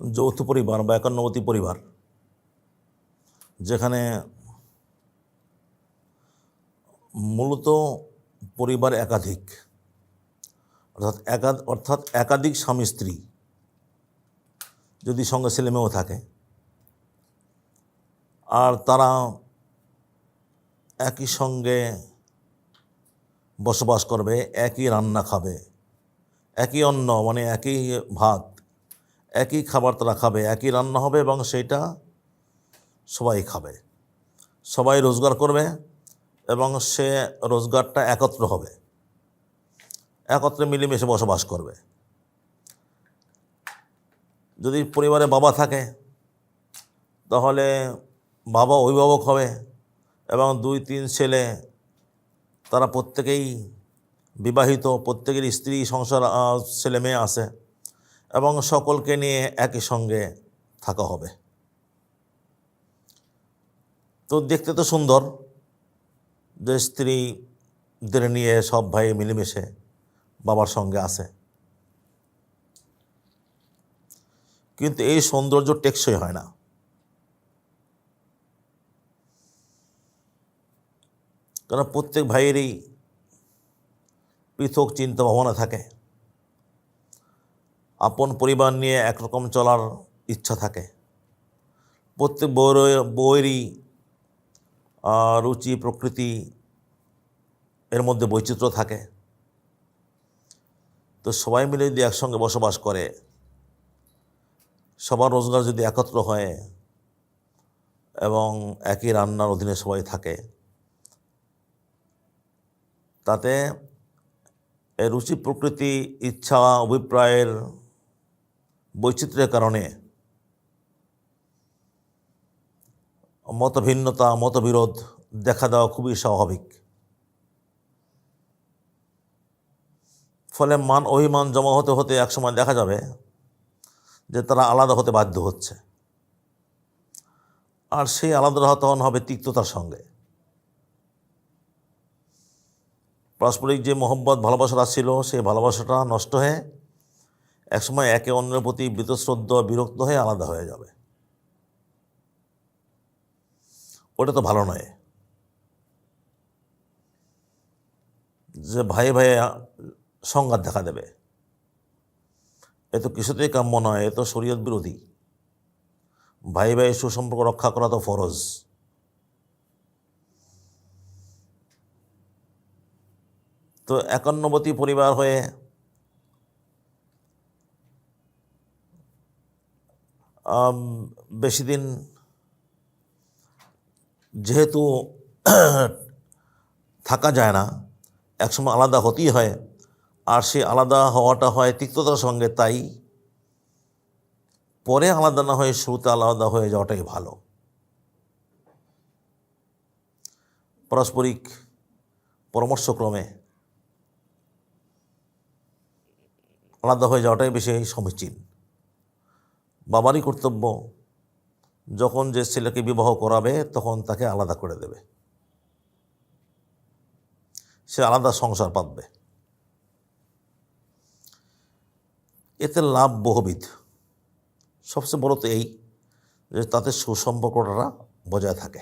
যৌথ পরিবার বা একান্নবতী পরিবার, যেখানে মূলত পরিবার একাধিক, অর্থাৎ একা অর্থাৎ একাধিক স্বামী স্ত্রী যদি সঙ্গে ছেলেমেয়েও থাকে, আর তারা একই সঙ্গে বসবাস করবে, একই রান্না খাবে, একই অন্ন মানে একই ভাত একই খাবার তারা খাবে, একই রান্না হবে এবং সেইটা সবাই খাবে। সবাই রোজগার করবে এবং সে রোজগারটা একত্র হবে। একত্রে মিলেমিশে বসবাস করবে। যদি পরিবারে বাবা থাকে, তাহলে বাবা অভিভাবক হবে এবং দুই, তিন ছেলে, তারা প্রত্যেকেই বিবাহিত প্রত্যেকের স্ত্রী, সংসার ছেলে মেয়ে আছে। এবং সকলকে নিয়ে একই সঙ্গে থাকা হবে। তো দেখতে তো সুন্দর, যে স্ত্রীদের নিয়ে সব ভাই মিলেমিশে বাবার সঙ্গে আছে। কিন্তু এই সৌন্দর্য টেকসই হয় না। কারণ প্রত্যেক ভাইয়েরই পৃথক চিন্তা ভাবনা থাকে। আপন পরিবার নিয়ে একরকম চলার ইচ্ছা থাকে। প্রত্যেক বউয়ের বউয়েরই রুচি, প্রকৃতি এর মধ্যে বৈচিত্র্য থাকে। তো সবাই মিলে যদি একসঙ্গে বসবাস করে, সবার রোজগার যদি একত্র হয় এবং একই রান্নার অধীনে সবাই থাকে, তাতে রুচি, প্রকৃতি, ইচ্ছা, অভিপ্রায়ের বৈচিত্র্যের কারণে মতভিন্নতা, মতবিরোধ দেখা দেওয়া খুবই স্বাভাবিক। ফলে মান অভিমান জমা হতে হতে একসময় দেখা যাবে যে তারা আলাদা হতে বাধ্য হচ্ছে। আর সেই আলাদা তখন হবে তিক্ততার সঙ্গে। পারস্পরিক যে মোহব্বত, ভালোবাসাটা ছিল, সেই ভালোবাসাটা নষ্ট হয়ে একসময় একে অন্যের প্রতি বীতশ্রদ্ধ, বিরক্ত হয়ে আলাদা হয়ে যাবে। ওটা তো ভালো নয়। যে ভাই ভাই সংঘাত দেখা দেবে। এ তো কিছুতেই কাম্য নয়, এ তো শরীয়ত বিরোধী। ভাই ভাই সুসম্পর্ক রক্ষা করা তো ফরজ। তো একান্নবতী পরিবার হয়ে বেশি দিন যেহেতু থাকা যায় না, একসময় আলাদা হতেই হয়। আর সেই আলাদা হওয়াটা হয় তিক্ততার সঙ্গে, তাই পরে আলাদা না হয়ে শুরুতে আলাদা হয়ে যাওয়াটাই ভালো। পারস্পরিক পরামর্শক্রমে আলাদা হয়ে যাওয়াটাই বেশি সমীচীন। বাবারই কর্তব্য যখন যে ছেলেকে বিবাহ করাবে, তখন তাকে আলাদা করে দেবে। সে আলাদা সংসার পাতবে। এতে লাভ বহুবিধ। সবচেয়ে বড় তো এই যে তাতে সুসম্পর্কটা বজায় থাকে।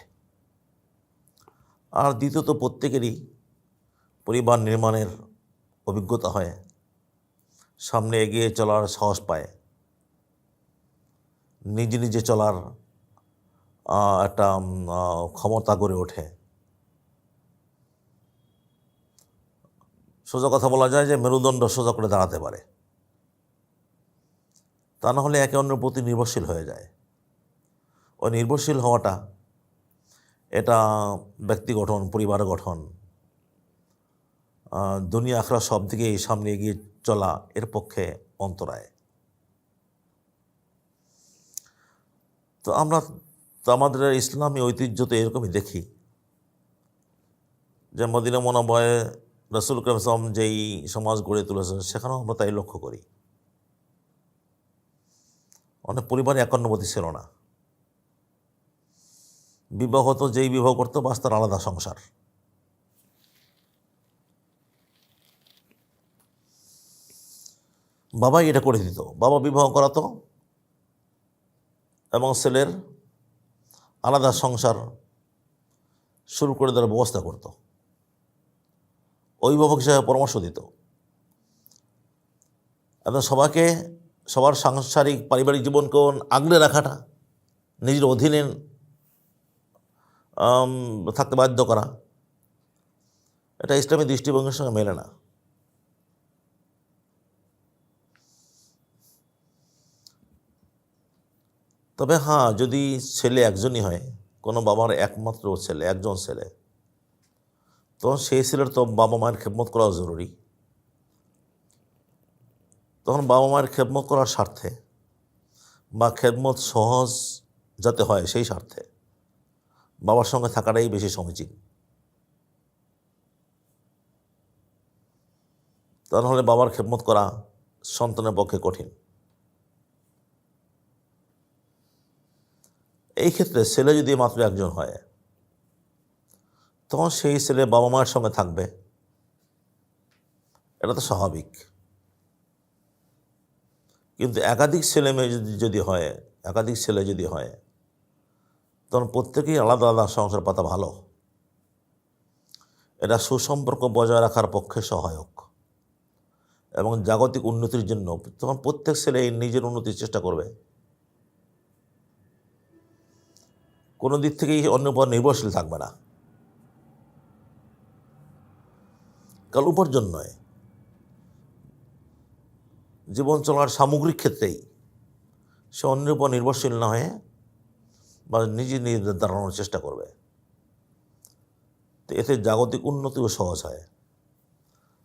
আর দ্বিতীয়ত প্রত্যেকেরই পরিবার নির্মাণের অভিজ্ঞতা হয়। সামনে এগিয়ে চলার সাহস পায়। নিজে নিজে চলার একটা ক্ষমতা গড়ে ওঠে। সোজা কথা বলা যায় যে মেরুদণ্ড সোজা করে দাঁড়াতে পারে। তা না হলে একে অন্যের প্রতি নির্ভরশীল হয়ে যায়। ওই নির্ভরশীল হওয়াটা এটা ব্যক্তি গঠন, পরিবার গঠন দুনিয়া আখড়া সব দিকেই সামনে এগিয়ে চলা এর পক্ষে অন্তরায়। তো আমরা তো আমাদের ইসলামী ঐতিহ্য তো এরকমই দেখি। যে মদিনা মনোবয়ে রসুল করিম যেই সমাজ গড়ে তুলেছেন, সেখানেও আমরা তাই লক্ষ্য করি। অনেক পরিবারে একান্নবতী ছিল না। বিবাহ তো যেই বিবাহ করতো, বাস তার আলাদা সংসার। বাবাই এটা করে দিত। বাবা বিবাহ করাতো এবং ছেলের আলাদা সংসার শুরু করে দেওয়ার ব্যবস্থা করত। অভিভাবক হিসাবে পরামর্শ দিত। এবং সবাইকে, সবার সাংসারিক, পারিবারিক জীবনকে আগলে রাখাটা, নিজের অধীনে থাকতে বাধ্য করা, এটা ইসলামী দৃষ্টিভঙ্গির সঙ্গে মেলে না। তবে হ্যাঁ যদি ছেলে একজনই হয়, কোনো বাবার একমাত্র ছেলে, একজন ছেলে তখন সেই ছেলের তো বাবা মায়ের খেদমত করা জরুরি। তখন বাবা মায়ের খেদমত করার স্বার্থে বা খেদমত সহজ যাতে হয় সেই স্বার্থে বাবার সঙ্গে থাকাটাই বেশি সমীচীন। তা নাহলে বাবার খেদমত করা সন্তানের পক্ষে কঠিন। এই ক্ষেত্রে ছেলে যদি মাত্র একজন হয়, তখন সেই ছেলে বাবা মায়ের সঙ্গে থাকবে। এটা তো স্বাভাবিক। কিন্তু একাধিক ছেলে মেয়ে যদি যদি হয়, একাধিক ছেলে যদি হয়, তখন প্রত্যেকেই আলাদা আলাদা সংসার পাতা ভালো। এটা সুসম্পর্ক বজায় রাখার পক্ষে সহায়ক। এবং জাগতিক উন্নতির জন্য তখন প্রত্যেক ছেলে নিজের উন্নতির চেষ্টা করবে। কোনো দিক থেকেই অন্যের উপর নির্ভরশীল থাকবে না। কাল উপার্জন নয়। জীবন চলার সামগ্রিক ক্ষেত্রেই সে অন্যের উপর নির্ভরশীল না হয়ে বা নিজে নিজে দাঁড়ানোর চেষ্টা করবে। তো এতে জাগতিক উন্নতিও সহজ হয়।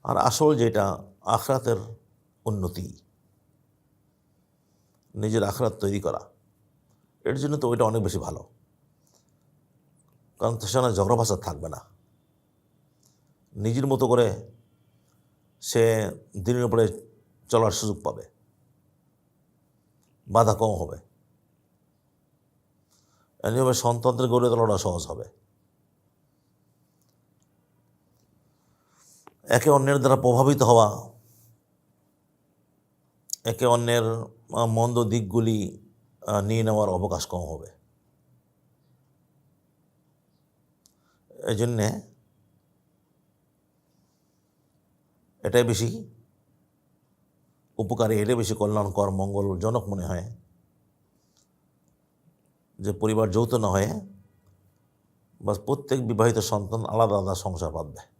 আর আসল যেটা, আখরাতের উন্নতি। নিজের আখরাত তৈরি করা। এর জন্য তো ওইটা অনেক বেশি ভালো। কারণ সেখানে ঝগড়া ভাষা থাকবে না। নিজের মতো করে সে দিনের উপরে চলার সুযোগ পাবে। বাধা কম হবে। এমনিভাবে সন্তানদের গড়ে তোলাটা সহজ হবে। একে অন্যের দ্বারা প্রভাবিত হওয়া, একে অন্যের মন্দ দিকগুলি নিয়ে নেওয়ার অবকাশ কম হবে। এই জন্যে এটাই বেশি উপকারী, এটাই বেশি কল্যাণকর মঙ্গলজনক মনে হয়। যে পরিবার যৌথ না হয়ে বা প্রত্যেক বিবাহিত সন্তান আলাদা আলাদা সংসার বাঁধবে